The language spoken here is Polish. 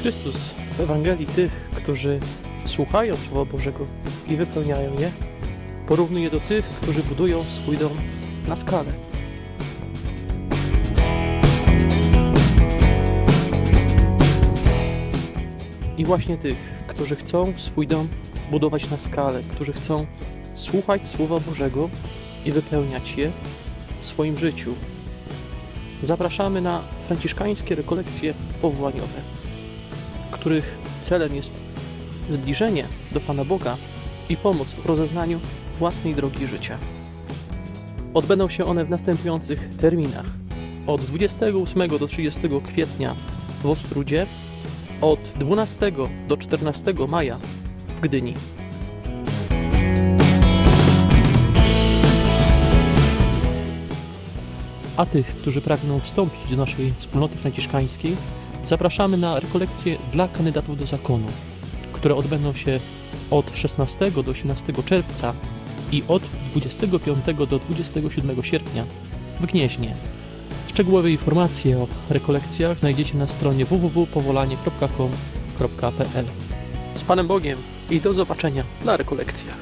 Chrystus w Ewangelii tych, którzy słuchają Słowa Bożego i wypełniają je, porównuje do tych, którzy budują swój dom na skalę. I właśnie tych, którzy chcą swój dom budować na skalę, którzy chcą słuchać Słowa Bożego i wypełniać je w swoim życiu. Zapraszamy na franciszkańskie rekolekcje powołaniowe, których celem jest zbliżenie do Pana Boga i pomoc w rozeznaniu własnej drogi życia. Odbędą się one w następujących terminach. Od 28 do 30 kwietnia w Ostrudzie, od 12 do 14 maja w Gdyni. A tych, którzy pragną wstąpić do naszej wspólnoty franciszkańskiej, zapraszamy na rekolekcje dla kandydatów do zakonu, które odbędą się od 16 do 18 czerwca i od 25 do 27 sierpnia w Gnieźnie. Szczegółowe informacje o rekolekcjach znajdziecie na stronie www.powolanie.com.pl. Z Panem Bogiem i do zobaczenia na rekolekcjach.